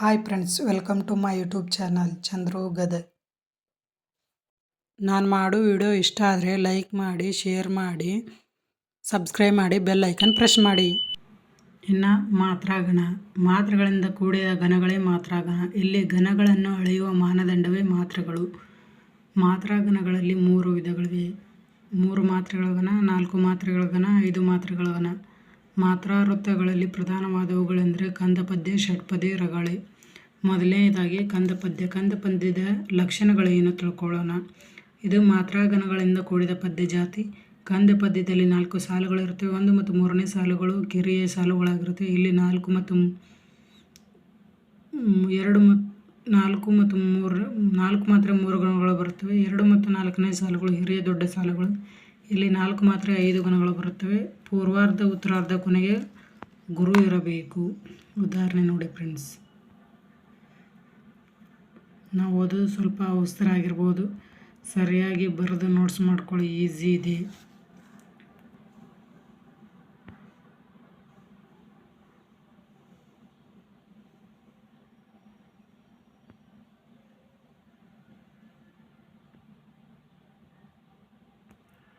Hi friends welcome to my YouTube channel Chandru Gade ನಾನು ಮಾಡೋ video ಇಷ್ಟ ಆದರೆ ಲೈಕ್ ಮಾಡಿ ಶೇರ್ ಮಾಡಿ ಸಬ್ಸ್ಕ್ರೈಬ್ ಮಾಡಿ ಬೆಲ್ ಐಕನ್ ಪ್ರೆಸ್ ಮಾಡಿ. ಇನ್ನು ಮಾತ್ರಾಗಣ ಮಾತ್ರೆಗಳಿಂದ ಕೂಡಿದ ಘನಗಳೇ ಮಾತ್ರಾಗಣ ಇಲ್ಲಿ ಘನಗಳನ್ನು ಅಳೆಯುವ ಮಾನದಂಡವೇ ಮಾತ್ರೆಗಳು. ಮಾತ್ರಾಗಣಗಳಲ್ಲಿ ಮೂರು ವಿಧಗಳಿವೆ. ಮೂರು ಮಾತ್ರೆಗಳ ಘನ, ನಾಲ್ಕು ಮಾತ್ರೆಗಳ ಘನ, ಐದು ಮಾತ್ರೆಗಳ ಘನ. ಮಾತ್ರಾ ವೃತ್ತಗಳಲ್ಲಿ ಪ್ರಧಾನವಾದವುಗಳೆಂದರೆ ಕಂದಪದ್ಯ, ಷಟ್ಪದಿ, ರಗಳೆ. ಮೊದಲನೆಯದಾಗಿ ಕಂದಪದ್ಯ. ಕಂದಪದ್ಯದ ಲಕ್ಷಣಗಳೇನು ತಿಳ್ಕೊಳ್ಳೋಣ? ಇದು ಮಾತ್ರಾಗಣಗಳಿಂದ ಕೂಡಿದ ಪದ್ಯ ಜಾತಿ. ಕಂದ ಪದ್ಯದಲ್ಲಿ ನಾಲ್ಕು ಸಾಲುಗಳಿರುತ್ತವೆ. ಒಂದು ಮತ್ತು ಮೂರನೇ ಸಾಲುಗಳು ಕಿರಿಯ ಸಾಲುಗಳಾಗಿರುತ್ತವೆ ಇಲ್ಲಿ ನಾಲ್ಕು ಮತ್ತು ಎರಡು ಮತ್ತು ನಾಲ್ಕು ಮತ್ತು ಮೂರು, ನಾಲ್ಕು ಮಾತ್ರ ಮೂರು ಗಣಗಳು ಬರುತ್ತವೆ. ಎರಡು ಮತ್ತು ನಾಲ್ಕನೇ ಸಾಲುಗಳು ಹಿರಿಯ ದೊಡ್ಡ ಸಾಲುಗಳು. ಇಲ್ಲಿ ನಾಲ್ಕು ಮಾತ್ರ ಐದು ಗುಣಗಳು ಬರುತ್ತವೆ. ಪೂರ್ವಾರ್ಧ, ಉತ್ತರಾರ್ಧ ಕೊನೆಗೆ ಗುರು ಇರಬೇಕು. ಉದಾಹರಣೆ ನೋಡಿ ಫ್ರೆಂಡ್ಸ್ ನಾವು ಓದೋದು ಸ್ವಲ್ಪ ಅವಸರ ಆಗಿರ್ಬೋದು. ಸರಿಯಾಗಿ ಬರೆದು ನೋಟ್ಸ್ ಮಾಡ್ಕೊಳ್ಳಿ ಈಸಿ ಇದೆ.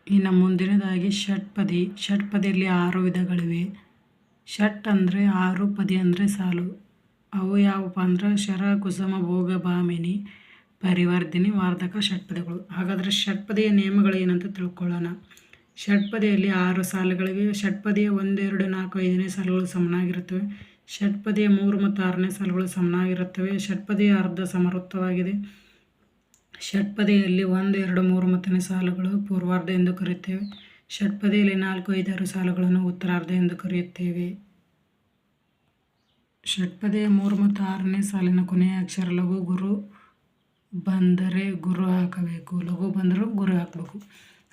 ಇನ್ನು ಮುಂದಿನದಾಗಿ ಷಟ್ಪದಿ ಷಟ್ಪದಿಯಲ್ಲಿ ಆರು ವಿಧಗಳಿವೆ. ಷಟ್ ಅಂದರೆ ಆರು, ಪದಿ ಅಂದರೆ ಸಾಲು. ಅವು ಯಾವಪ್ಪ ಅಂದ್ರೆ ಶರ, ಕುಸುಮ, ಭೋಗ, ಭಾಮಿನಿ ಪರಿವರ್ಧಿನಿ ವಾರ್ಧಕ ಷಟ್ಪದಿಗಳು ಹಾಗಾದರೆ ಷಟ್ಪದಿಯ ನಿಯಮಗಳು ಏನಂತ ತಿಳ್ಕೊಳ್ಳೋಣ. ಷಟ್ಪದಿಯಲ್ಲಿ ಆರು ಸಾಲುಗಳಿವೆ. ಷಟ್ಪದಿಯ ಒಂದೆರಡು, ನಾಲ್ಕು, ಐದನೇ ಸಾಲುಗಳು ಸಮನಾಗಿರುತ್ತವೆ. ಷಟ್ಪದಿಯ ಮೂರು ಮತ್ತು ಆರನೇ ಸಾಲುಗಳು ಸಮನಾಗಿರುತ್ತವೆ. ಷಟ್ಪದಿಯ ಅರ್ಧ ಸಮವೃತ್ತವಾಗಿದೆ ಷಟ್ಪದಿಯಲ್ಲಿ ಒಂದು, ಎರಡು, ಮೂರು ಮತ್ತನೇ ಸಾಲುಗಳು ಪೂರ್ವಾರ್ಧ ಎಂದು ಕರೆಯುತ್ತೇವೆ. ಷಟ್ಪದಿಯಲ್ಲಿ ನಾಲ್ಕು, ಐದಾರು ಸಾಲುಗಳನ್ನು ಉತ್ತರಾರ್ಧ ಎಂದು ಕರೆಯುತ್ತೇವೆ. ಷಟ್ಪದಿಯ ಮೂರು ಮತ್ತು ಆರನೇ ಸಾಲಿನ ಕೊನೆಯ ಅಕ್ಷರ ಲಘು ಗುರು ಬಂದರೆ ಗುರು ಹಾಕಬೇಕು. ಲಘು ಬಂದರೂ ಗುರು ಹಾಕಬೇಕು.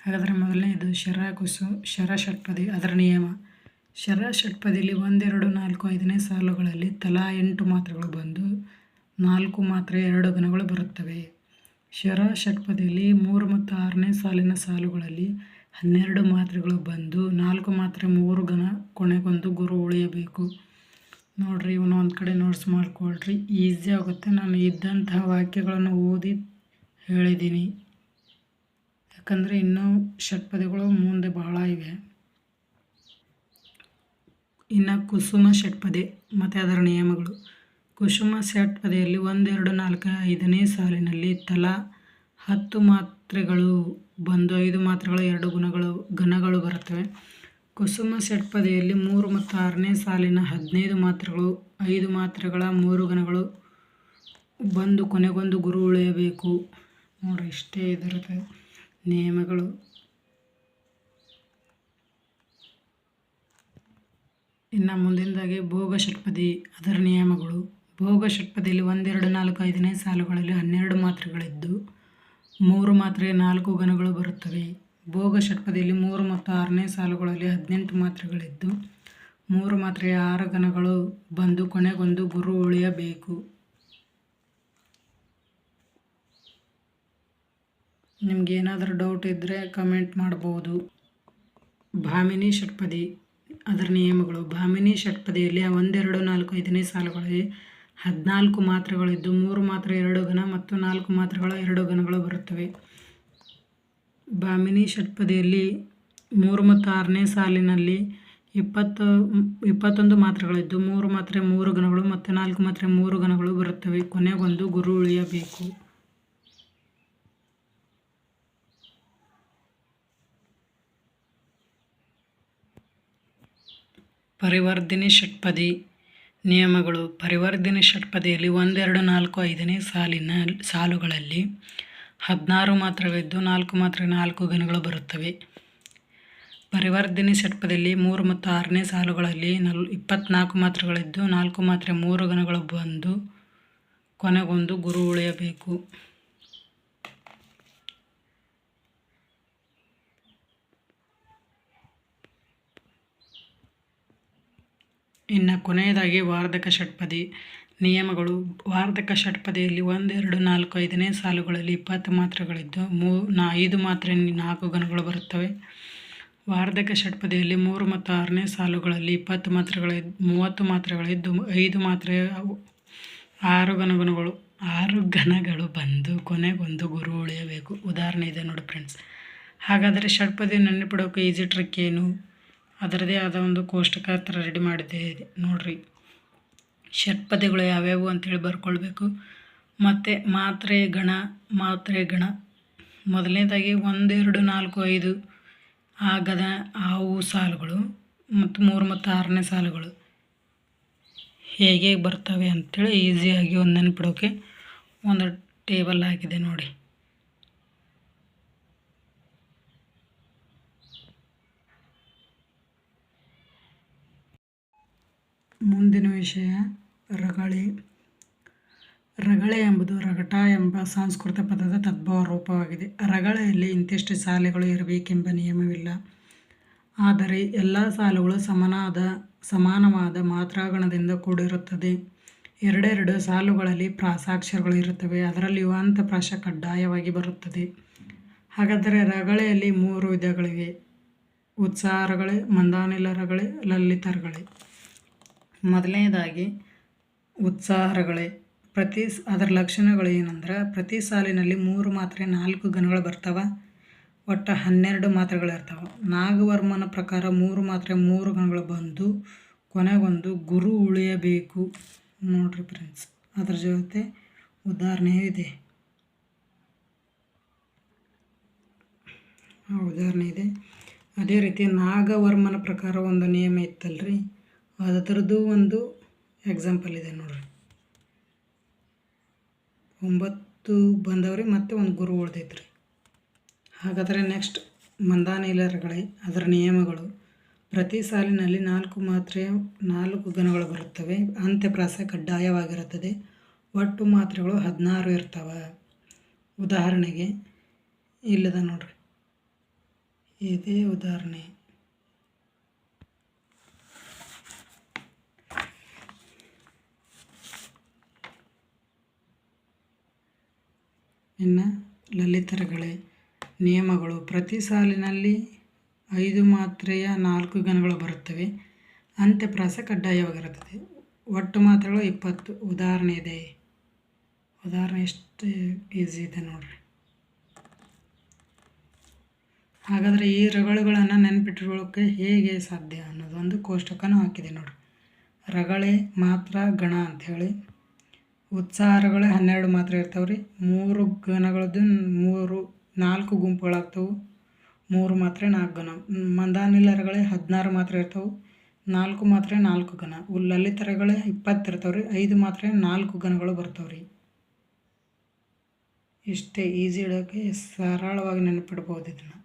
ಹಾಗಾದರೆ ಮೊದಲನೇದು ಶರ, ಕುಸು, ಶರ ಷಟ್ಪದಿ, ಅದರ ನಿಯಮ. ಶರ ಷಟ್ಪದಿಯಲ್ಲಿ ಒಂದೆರಡು ನಾಲ್ಕು, ಐದನೇ ಸಾಲುಗಳಲ್ಲಿ ತಲಾ ಎಂಟು ಮಾತ್ರೆಗಳು ಬಂದು ನಾಲ್ಕು ಮಾತ್ರೆ ಎರಡು ಗುಣಗಳು ಬರುತ್ತವೆ. ಶರ ಷಟ್ಪದಿಯಲ್ಲಿ ಮೂರು ಮತ್ತು ಆರನೇ ಸಾಲಿನ ಸಾಲುಗಳಲ್ಲಿ ಹನ್ನೆರಡು ಮಾತ್ರೆಗಳು ಬಂದು ನಾಲ್ಕು ಮಾತ್ರೆ ಮೂರು ಗಣ ಕೊನೆಗೊಂದು ಗುರು ಉಳಿಯಬೇಕು. ನೋಡಿರಿ, ಇವನು ಒಂದು ಕಡೆ ನೋಟ್ಸ್ ಮಾಡ್ಕೊಳ್ರಿ. ಈಸಿ ಆಗುತ್ತೆ. ನಾನು ಇದ್ದಂತಹ ವಾಕ್ಯಗಳನ್ನು ಓದಿ ಹೇಳಿದ್ದೀನಿ. ಯಾಕಂದರೆ ಇನ್ನೂ ಷಟ್ಪದಿಗಳು ಮುಂದೆ ಬಹಳ ಇವೆ. ಇನ್ನು ಕುಸುಮ ಷಟ್ಪದಿ, ಮತ್ತು ಅದರ ನಿಯಮಗಳು. ಕುಸುಮ ಷಟ್ಪದಿಯಲ್ಲಿ ಒಂದೆರಡು ನಾಲ್ಕು ಐದನೇ ಸಾಲಿನಲ್ಲಿ ತಲಾ ಹತ್ತು ಮಾತ್ರೆಗಳು ಬಂದು ಐದು ಮಾತ್ರೆಗಳು, ಎರಡು ಗುಣಗಳು, ಘನಗಳು ಬರುತ್ತವೆ. ಕುಸುಮ ಪದೆಯಲ್ಲಿ ಮೂರು ಮತ್ತು ಆರನೇ ಸಾಲಿನ ಹದಿನೈದು ಮಾತ್ರೆಗಳು, ಐದು ಮಾತ್ರೆಗಳ ಮೂರು ಗಣಗಳು ಬಂದು ಕೊನೆಗೊಂದು ಗುರು ಉಳಿಯಬೇಕು. ನೋಡಿರಿ ಇಷ್ಟೇ ಇದರದ ನಿಯಮಗಳು. ಇನ್ನು ಮುಂದಿನದಾಗಿ ಭೋಗ ಷಟ್ಪದಿ ಅದರ ನಿಯಮಗಳು. ಭೋಗ ಷಟ್ಪದಿಯಲ್ಲಿ ಒಂದೆರಡು, ನಾಲ್ಕು, ಐದನೇ ಸಾಲುಗಳಲ್ಲಿ ಹನ್ನೆರಡು ಮಾತ್ರೆಗಳಿದ್ದು, ಮೂರು ಮಾತ್ರೆ ನಾಲ್ಕು ಗಣಗಳು ಬರುತ್ತವೆ. ಭೋಗ ಷಟ್ಪದಿಯಲ್ಲಿ ಮೂರು ಮತ್ತು ಆರನೇ ಸಾಲುಗಳಲ್ಲಿ ಹದಿನೆಂಟು ಮಾತ್ರೆಗಳಿದ್ದು, ಮೂರು ಮಾತ್ರೆಯ ಆರು ಗಣಗಳು ಬಂದು ಕೊನೆಗೊಂದು ಗುರು ಉಳಿಯಬೇಕು. ನಿಮಗೇನಾದರೂ ಡೌಟ್ ಇದ್ದರೆ ಕಮೆಂಟ್ ಮಾಡ್ಬೋದು. ಭಾಮಿನಿ ಷಟ್ಪದಿ ಅದರ ನಿಯಮಗಳು. ಭಾಮಿನಿ ಷಟ್ಪದಿಯಲ್ಲಿ ಒಂದೆರಡು, ನಾಲ್ಕು, ಐದನೇ ಸಾಲುಗಳಲ್ಲಿ ಹದಿನಾಲ್ಕು ಮಾತ್ರೆಗಳಿದ್ದು ಮೂರು ಮಾತ್ರೆ ಎರಡು ಘನ ಮತ್ತು ನಾಲ್ಕು ಮಾತ್ರೆಗಳ ಎರಡು ಘನಗಳು ಬರುತ್ತವೆ. ಬಾಮಿನಿ ಷಟ್ಪದಿಯಲ್ಲಿ ಮೂರು ಮತ್ತು ಆರನೇ ಸಾಲಿನಲ್ಲಿ ಇಪ್ಪತ್ತು, ಇಪ್ಪತ್ತೊಂದು ಮಾತ್ರೆಗಳಿದ್ದು ಮೂರು ಮಾತ್ರೆ ಮೂರು ಗಣಗಳು ಮತ್ತು ನಾಲ್ಕು ಮಾತ್ರೆ ಮೂರು ಗಣಗಳು ಬರುತ್ತವೆ. ಕೊನೆಗೊಂದು ಗುರು ಉಳಿಯಬೇಕು. ಪರಿವರ್ಧಿನಿ ಷಟ್ಪದಿ. ನಿಯಮಗಳು ಪರಿವರ್ಧನೆ ಷಟ್ಪದಿಯಲ್ಲಿ ಒಂದೆರಡು, ನಾಲ್ಕು, ಐದನೇ ಸಾಲಿನ ಸಾಲುಗಳಲ್ಲಿ ಹದಿನಾರು ಮಾತ್ರಗಳಿದ್ದು ನಾಲ್ಕು ಮಾತ್ರ ನಾಲ್ಕು ಗಣಗಳು ಬರುತ್ತವೆ. ಪರಿವರ್ಧನೆ ಷಟ್ಪದಿಯಲ್ಲಿ ಮೂರು ಮತ್ತು ಆರನೇ ಸಾಲುಗಳಲ್ಲಿ ನಲ್, ಇಪ್ಪತ್ನಾಲ್ಕು ಮಾತ್ರಗಳಿದ್ದು ನಾಲ್ಕು ಮಾತ್ರೆ ಮೂರು ಗಣಗಳು ಬಂದು ಕೊನೆಗೊಂದು ಗುರು ಉಳಿಯಬೇಕು. ಇನ್ನು ಕೊನೆಯದಾಗಿ ವಾರ್ಧಕ ಷಟ್ಪದಿ. ನಿಯಮಗಳು. ವಾರ್ಧಕ ಷಟ್ಪದಿಯಲ್ಲಿ ಒಂದೆರಡು ನಾಲ್ಕು ಐದನೇ ಸಾಲುಗಳಲ್ಲಿ ಇಪ್ಪತ್ತು ಮಾತ್ರೆಗಳಿದ್ದು, ಮೂ, ನಾ, ಐದು ಮಾತ್ರೆ ನಾಲ್ಕು ಗಣಗಳು ಬರುತ್ತವೆ. ವಾರ್ಧಕ ಷಟ್ಪದಿಯಲ್ಲಿ ಮೂರು ಮತ್ತು ಆರನೇ ಸಾಲುಗಳಲ್ಲಿ ಇಪ್ಪತ್ತು ಮಾತ್ರೆಗಳಿದ್ದು ಮೂವತ್ತು ಮಾತ್ರೆಗಳಿದ್ದು, ಐದು ಮಾತ್ರೆ ಆರು ಗಣಗಣಗಳು. ಆರು ಗಣಗಳು ಬಂದು ಕೊನೆಗೊಂದು ಗುರು ಉಳಿಯಬೇಕು. ಉದಾಹರಣೆ ಇದೆ ನೋಡಿ ಫ್ರೆಂಡ್ಸ್. ಹಾಗಾದರೆ ಷಟ್ಪದಿ ನೆನಪಿಡೋಕೆ ಈಸಿ ಟ್ರಿಕ್ ಏನು? ಅದರದೇ ಆದ ಒಂದು ಕೋಷ್ಟಕ ಹತ್ರ ರೆಡಿ ಮಾಡಿದೆ ನೋಡಿರಿ. ಷಟ್ಪದಿಗಳು ಯಾವ್ಯಾವು ಅಂತೇಳಿ ಬರ್ಕೊಳ್ಬೇಕು. ಮತ್ತು ಮಾತ್ರೆ ಗಣ ಮಾತ್ರೆ ಗಣ. ಮೊದಲನೇದಾಗಿ ಒಂದೆರಡು, ನಾಲ್ಕು, ಐದು ಆ ಗದ ಆವು ಸಾಲುಗಳು ಮತ್ತು ಮೂರು ಮತ್ತು ಆರನೇ ಸಾಲುಗಳು ಹೇಗೆ ಬರ್ತವೆ ಅಂಥೇಳಿ ಈಸಿಯಾಗಿ ಒಂದು ನೆನ್ಪಿಡೋಕೆ ಒಂದು ಟೇಬಲ್ ಆಗಿದೆ ನೋಡಿ. ಮುಂದಿನ ವಿಷಯ, ರಗಳೆ. ರಗಳೆ ಎಂಬುದು ರಗಟ ಎಂಬ ಸಂಸ್ಕೃತ ಪದದ ತದ್ಭವ ರೂಪವಾಗಿದೆ ರಗಳೆಯಲ್ಲಿ ಇಂತಿಷ್ಟು ಸಾಲೆಗಳು ಇರಬೇಕೆಂಬ ನಿಯಮವಿಲ್ಲ. ಆದರೆ ಎಲ್ಲ ಸಾಲುಗಳು ಸಮನಾದ, ಸಮಾನವಾದ ಮಾತ್ರಾಗಣದಿಂದ ಕೂಡಿರುತ್ತದೆ. ಎರಡೆರಡು ಸಾಲುಗಳಲ್ಲಿ ಪ್ರಾಸಾಕ್ಷರಗಳು ಇರುತ್ತವೆ. ಅದರಲ್ಲಿಯೂ ಪ್ರಾಶ ಕಡ್ಡಾಯವಾಗಿ ಬರುತ್ತದೆ. ಹಾಗಾದರೆ ರಗಳೆಯಲ್ಲಿ ಮೂರು ವಿಧಗಳಿವೆ. ಉತ್ಸಾಹ ರಗಳೆ ಮಂದಾನಿಲ ರಗಳೆ, ಲಲಿತ ರಗಳೆ. ಮೊದಲನೇದಾಗಿ ಉತ್ಸಾಹಗಳೇ. ಪ್ರತಿ ಅದರ ಲಕ್ಷಣಗಳು ಏನಂದ್ರೆ, ಪ್ರತಿ ಸಾಲಿನಲ್ಲಿ ಮೂರು ಮಾತ್ರೆ ನಾಲ್ಕು ಗಣಗಳು ಬರ್ತಾವೆ. ಒಟ್ಟು ಹನ್ನೆರಡು ಮಾತ್ರೆಗಳಿರ್ತಾವೆ ನಾಗವರ್ಮನ ಪ್ರಕಾರ ಮೂರು ಮಾತ್ರೆ ಮೂರು ಗಣಗಳು ಬಂದು ಕೊನೆಗೊಂದು ಗುರು ಉಳಿಯಬೇಕು. ನೋಡ್ರಿ ಫ್ರೆಂಡ್ಸ್ ಅದ್ರ ಜೊತೆ ಉದಾಹರಣೆ ಇದೆ. ಉದಾಹರಣೆ ಇದೆ. ಅದೇ ರೀತಿ ನಾಗವರ್ಮನ ಪ್ರಕಾರ ಒಂದು ನಿಯಮ ಇತ್ತಲ್ರಿ. ಅದರದ್ದು ಒಂದು ಎಕ್ಸಾಂಪಲ್ ಇದೆ ನೋಡ್ರಿ. ಒಂಬತ್ತು ಬಂದವ್ರಿ, ಮತ್ತು ಒಂದು ಗುರು ಉಳ್ದೈತ್ರಿ. ಹಾಗಾದರೆ ನೆಕ್ಸ್ಟ್ ಮಂದಾನಿಲರ್ಗಳೇ, ಅದರ ನಿಯಮಗಳು. ಪ್ರತಿ ಸಾಲಿನಲ್ಲಿ ನಾಲ್ಕು ಮಾತ್ರೆ, ನಾಲ್ಕು ಗಣಗಳು ಬರುತ್ತವೆ. ಅಂತ್ಯಪ್ರಾಸ ಕಡ್ಡಾಯವಾಗಿರುತ್ತದೆ. ಒಟ್ಟು ಮಾತ್ರೆಗಳು ಹದಿನಾರು ಇರ್ತವೆ. ಉದಾಹರಣೆಗೆ, ಇಲ್ಲದ ನೋಡ್ರಿ. ಇದೇ ಉದಾಹರಣೆ. ಇನ್ನು ಲಲಿತರಗಳೇ, ನಿಯಮಗಳು ಪ್ರತಿ ಸಾಲಿನಲ್ಲಿ ಐದು ಮಾತ್ರೆಯ ನಾಲ್ಕು ಗಣಗಳು ಬರುತ್ತವೆ. ಅಂತ್ಯಪ್ರಾಸ ಕಡ್ಡಾಯವಾಗಿರುತ್ತದೆ. ಒಟ್ಟು ಮಾತ್ರೆಗಳು ಇಪ್ಪತ್ತು. ಉದಾಹರಣೆ ಇದೆ. ಉದಾಹರಣೆ ಎಷ್ಟು ಈಸಿ ಇದೆ ನೋಡ್ರಿ. ಹಾಗಾದರೆ ಈ ರಗಳುಗಳನ್ನು ನೆನಪಿಟ್ಕೊಳ್ಳೋಕ್ಕೆ ಹೇಗೆ ಸಾಧ್ಯ ಅನ್ನೋದೊಂದು ಕೋಷ್ಟಕನೂ ಹಾಕಿದೆ ನೋಡ್ರಿ. ರಗಳೆ ಮಾತ್ರ ಗಣ ಅಂಥೇಳಿ. ಉತ್ಸಾಹಗಳೇ ಹನ್ನೆರಡು ಮಾತ್ರ ಇರ್ತಾವೆ ರೀ ಮೂರು ಗಣಗಳದ್ದು ಮೂರು, ನಾಲ್ಕು ಗುಂಪುಗಳಾಗ್ತವೆ. ಮೂರು ಮಾತ್ರೆ ನಾಲ್ಕು ಗಣ ಮಂದಾನಿಲರಗಳೇ ಹದಿನಾರು ಮಾತ್ರ ಇರ್ತವೆ. ನಾಲ್ಕು ಮಾತ್ರೆ ನಾಲ್ಕು ಗಣ ಲಲಿತರಗಳೇ ಇಪ್ಪತ್ತು ಇರ್ತಾವೆ ರೀ ಐದು ಮಾತ್ರೆ ನಾಲ್ಕು ಗಣಗಳು ಬರ್ತಾವೆ ರೀ ಇಷ್ಟೇ ಈಸಿ ಇಡೋಕ್ಕೆ ಸರಳವಾಗಿ ನೆನಪಿಡ್ಬೋದು ಇದನ್ನು.